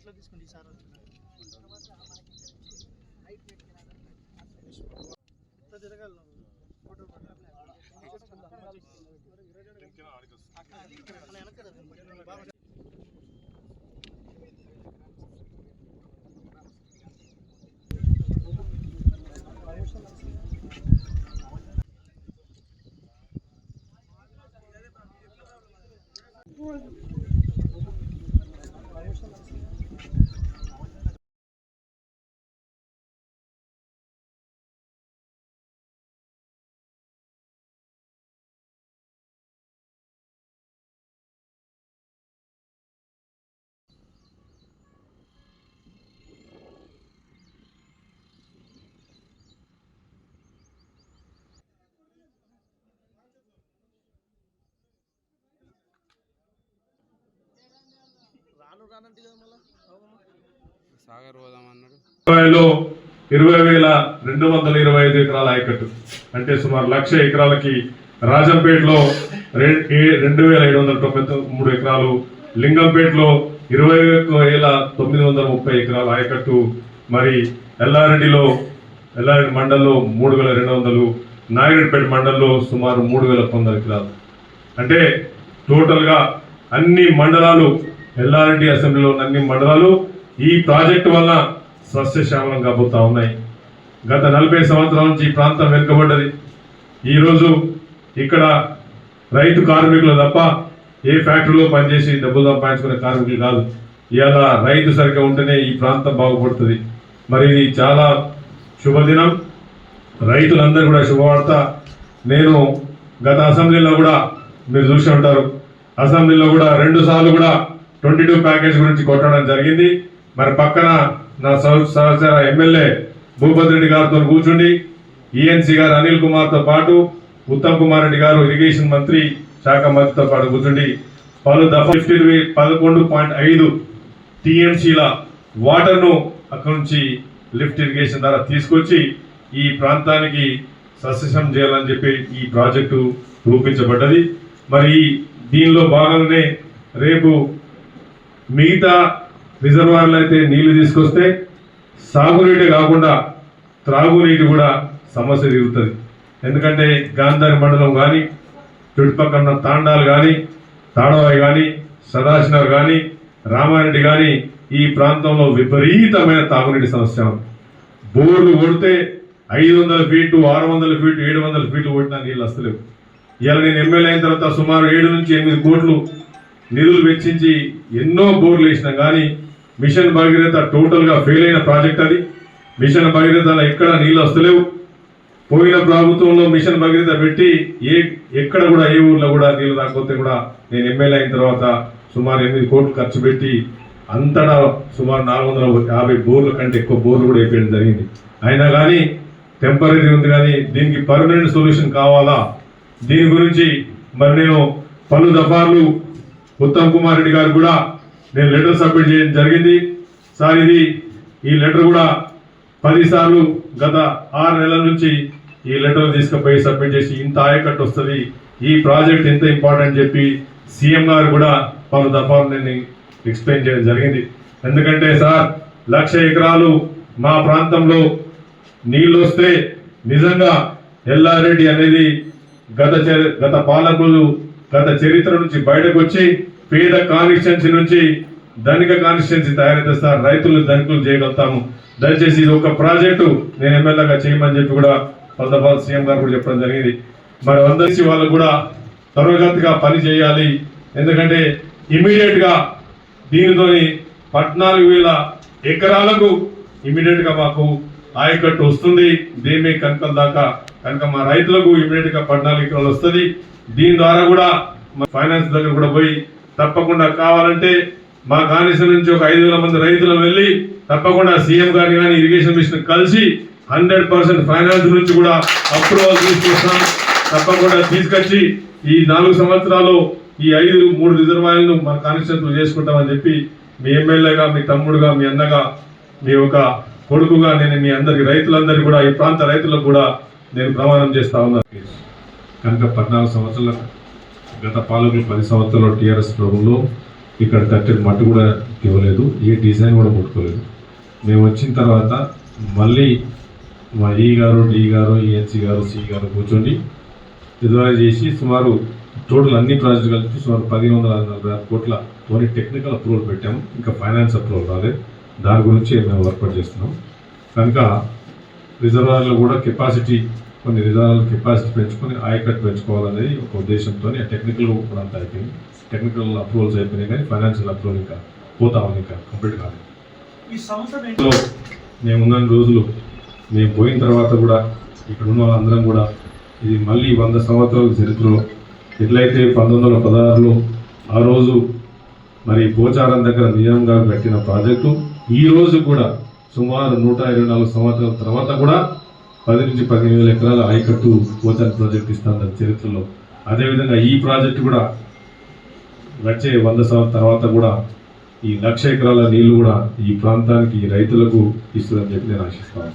ఎట్లా తీసుకుంటే ఈసారి తిరగలను ఫోటో వెనక సాగర్ ఇరవై వేల రెండు వందల ఇరవై ఐదు ఎకరాల ఆయకట్టు. అంటే సుమారు లక్ష ఎకరాలకి రాజంపేటలో ఏ- రెండు వేల ఏడు వందల తొంభై మూడు ఎకరాలు లింగంపేటలో ఇరవై ఒక్క వేల తొమ్మిది వందల ముప్పై ఎకరాల ఆయకట్టు. మరి ఎల్లారెడ్డిలో ఎల్లారెడ్డి మండల్లో మూడు వేల రెండు వందలు నాయుడుపేట మండల్లో సుమారు మూడు వేల తొమ్మిది ఎకరాలు. అంటే టోటల్గా అన్ని మండలాలు ఎల్లారెడ్డి అసెంబ్లీలో ఉన్న అన్ని మండలాలు ఈ ప్రాజెక్టు వల్ల సస్యశ్యామలం కాబోతా ఉన్నాయి. గత నలభై సంవత్సరాల నుంచి ఈ ప్రాంతం వెనుకబడ్డది. ఈరోజు ఇక్కడ రైతు కార్మికులు తప్ప ఏ ఫ్యాక్టరీలో పనిచేసి డబ్బులు సంపాదించుకునే కార్మికులు కాదు. ఇలా రైతు సరిగ్గా ఉంటేనే ఈ ప్రాంతం బాగుపడుతుంది. మరి ఇది చాలా శుభదినం. రైతులందరూ కూడా శుభవార్త. నేను గత అసెంబ్లీలో కూడా మీరు చూసి ఉంటారు. అసెంబ్లీలో కూడా రెండు సార్లు కూడా ట్వంటీ టూ ప్యాకేజ్ గురించి కొట్టడం జరిగింది. మరి పక్కన నా సహ- సహచర ఎమ్మెల్యే భూపతి రెడ్డి గారితో కూర్చుండి ఈఎన్సీ గారు అనిల్ కుమార్తో పాటు ఉత్తమ్ కుమార్ రెడ్డి గారు ఇరిగేషన్ మంత్రి శాఖ మంత్రితో పాటు కూర్చుండి పలు దఫా ఫిఫ్టీ పదకొండు పాయింట్ ఐదు టీఎంసీల వాటర్ను అక్కడి నుంచి లిఫ్ట్ ఇరిగేషన్ ద్వారా తీసుకొచ్చి ఈ ప్రాంతానికి సస్యశం చేయాలని చెప్పి ఈ ప్రాజెక్టు రూపించబడ్డది. మరి దీనిలో భాగంగానే రేపు మిగతా రిజర్వాయర్లు అయితే నీళ్ళు తీసుకొస్తే సాగునీటి కాకుండా త్రాగునీటి కూడా సమస్య తీరుతుంది. ఎందుకంటే గాంధారి మండలం కానీ చుట్టుపక్కల తాండాలు కానీ తాడవాయి కానీ సదాశినగర్ కానీ రామారెడ్డి కానీ ఈ ప్రాంతంలో విపరీతమైన తాగునీటి సమస్య. బోర్లు కొడితే ఐదు వందల ఫీటు ఆరు వందల ఫీటు ఏడు వందల ఫీటు కొట్టినా నీళ్ళు వస్తలేవు. ఇలా నేను ఎమ్మెల్యే అయిన తర్వాత సుమారు ఏడు నుంచి ఎనిమిది కోట్లు నిధులు వెచ్చించి ఎన్నో బోర్లు వేసినా కానీ మిషన్ భగీరథ టోటల్గా ఫెయిల్ అయిన ప్రాజెక్ట్ అది. మిషన్ భగీరథలో ఎక్కడ నీళ్ళు వస్తలేవు. పోయిన ప్రభుత్వంలో మిషన్ భగీరథ పెట్టి ఏ ఎక్కడ కూడా ఏ ఊర్లో కూడా నీళ్ళు రాకపోతే కూడా నేను ఎమ్మెల్యే అయిన తర్వాత సుమారు ఎనిమిది కోట్లు ఖర్చు పెట్టి అంతటా సుమారు నాలుగు వందల యాభై బోర్ల కంటే ఎక్కువ బోర్లు కూడా వేయడం జరిగింది. అయినా కానీ టెంపరీ ఉంది కానీ దీనికి పర్మనెంట్ సొల్యూషన్ కావాలా? దీని గురించి మరి నేను పలు దఫార్లు ఉత్తమ్ కుమార్ రెడ్డి గారు కూడా నేను లెటర్ సబ్మిట్ చేయడం జరిగింది. సార్ ఇది ఈ లెటర్ కూడా పదిసార్లు గత ఆరు నెలల నుంచి ఈ లెటర్ తీసుకుపోయి సబ్మిట్ చేసి ఇంత ఆయకట్టు వస్తుంది. ఈ ప్రాజెక్ట్ ఎంత ఇంపార్టెంట్ చెప్పి సీఎం గారు కూడా పలు దఫాలు నేను ఎక్స్ప్లెయిన్ చేయడం జరిగింది. ఎందుకంటే సార్ లక్ష ఎకరాలు మా ప్రాంతంలో నీళ్ళు వస్తే నిజంగా ఎల్లారెడ్డి అనేది గత చరి- గత పాలకులు గత చరిత్ర నుంచి బయటకు వచ్చి పేద కాన్స్టిట్యున్సీ నుంచి ధనిక కాన్స్టిట్యున్సీ తయారు చేస్తారు రైతులు ధనికులు చేయగలుగుతాము. దయచేసి ఇది ఒక ప్రాజెక్టు నేను ఎమ్మెల్యేగా చేయమని చెప్పి కూడా పదపాల్ సీఎం గారు కూడా చెప్పడం జరిగింది. మరి అందరిసి వాళ్ళు కూడా త్వరగతిగా పని చేయాలి. ఎందుకంటే ఇమీడియట్గా దీనితోని పద్నాలుగు వేల ఎకరాలకు ఇమీడియట్గా మాకు ఆయకట్టు వస్తుంది. దీని కనుక దాకా కనుక మా రైతులకు ఇమీడియట్గా పద్నాలుగు ఎకరాలు వస్తుంది. దీని ద్వారా కూడా మా ఫైనాన్స్ దగ్గర కూడా పోయి తప్పకుండా కావాలంటే మా కానిస్టేషన్ నుంచి ఒక ఐదు వేల మంది రైతులు వెళ్ళి తప్పకుండా సీఎం గారిని కానీ ఇరిగేషన్ మిషన్ కలిసి హండ్రెడ్ పర్సెంట్ ఫైనాన్స్ నుంచి కూడా అప్రూవల్ తీసుకొస్తాం. తప్పకుండా తీసుకొచ్చి ఈ నాలుగు సంవత్సరాలు ఈ ఐదు మూడు రిజర్వాయర్లను మన కానిస్టేబుల్ చేసుకుంటామని చెప్పి మీ ఎమ్మెల్యేగా మీ తమ్ముడుగా మీ అన్నగా మీ ఒక కొడుకుగా నేను మీ అందరికి రైతులందరికీ కూడా ఈ ప్రాంత రైతులకు కూడా నేను ప్రమాణం చేస్తా ఉన్నాను కనుక పద్నాలుగు సంవత్సరాల గత పాలకులు పది సంవత్సరాలు టీఆర్ఎస్ ప్రభుత్వంలో ఇక్కడ కట్టెడు మట్టి కూడా ఇవ్వలేదు ఏ డిజైన్ కూడా ముట్టుకోలేదు మేము వచ్చిన తర్వాత మళ్ళీ మా ఈ గారు డి గారు ఈఎన్సి గారు సి గారు కూర్చొని విధులు చేసి సుమారు టోటల్ అన్ని ప్రాజెక్టులు కలిపి సుమారు పదిహేను వందల నలభై ఆరు కోట్ల ఓన్లీ టెక్నికల్ అప్రూవల్ పెట్టాము. ఇంకా ఫైనాన్స్ అప్రూవల్ రాలేదు. దాని గురించి మేము వర్కౌట్ చేస్తున్నాం. కనుక రిజర్వాయర్లో కూడా కెపాసిటీ కొన్ని రిజర్వాయర్ల కెపాసిటీ పెంచుకొని ఆయకట్ పెంచుకోవాలనేది ఒక ఉద్దేశంతో టెక్నికల్ కూడా అంతా అయిపోయింది టెక్నికల్ అప్రూవల్స్ అయిపోయినాయి కానీ ఫైనాన్షియల్ అప్రూవల్ ఇంకా పోతా ఉంది ఇంకా కంప్లీట్ కాలేదు ఈ సంవత్సరం ఏంటి? లో మేము ఉన్న రోజులు మేము పోయిన తర్వాత కూడా ఇక్కడ ఉన్న వాళ్ళందరం కూడా ఇది మళ్ళీ వంద సంవత్సరాల చరిత్రలో ఎట్లయితే పంతొమ్మిది వందల పదహారులో ఆ రోజు మరి పోచారం దగ్గర నిజంగా కట్టిన ప్రాజెక్టు ఈ రోజు కూడా సుమారు నూట ఇరవై నాలుగు సంవత్సరాల తర్వాత కూడా పది నుంచి పదిహేను వేల ఎకరాల ఆయకట్టు పోచారం ప్రాజెక్ట్ ఇస్తాను చరిత్రలో. అదేవిధంగా ఈ ప్రాజెక్టు కూడా వచ్చే వంద సంవత్సరాల తర్వాత కూడా ఈ లక్ష ఎకరాల నీళ్ళు కూడా ఈ ప్రాంతానికి రైతులకు ఇస్తుందని చెప్పి నేను ఆశిస్తాను